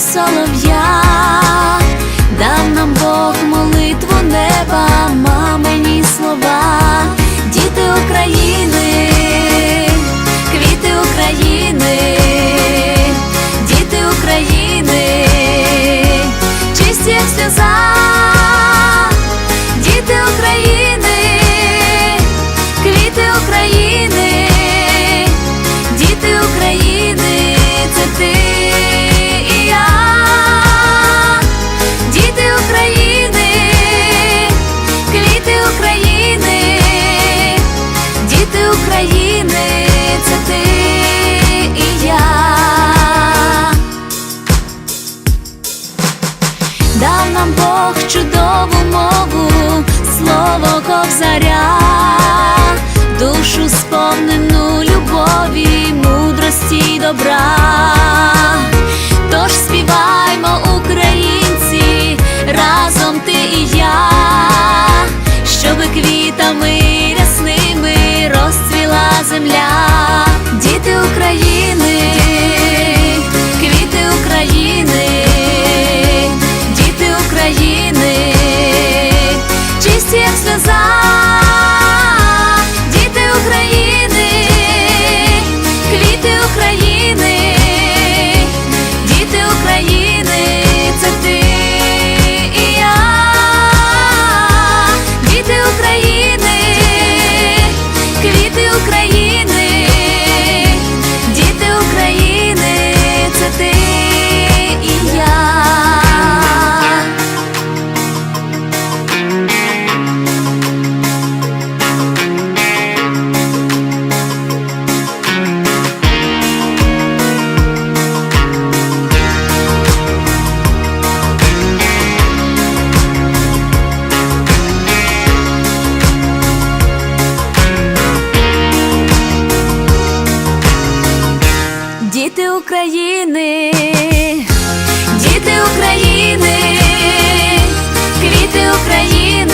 солов'я. Й добра. України, діти України, квіти України,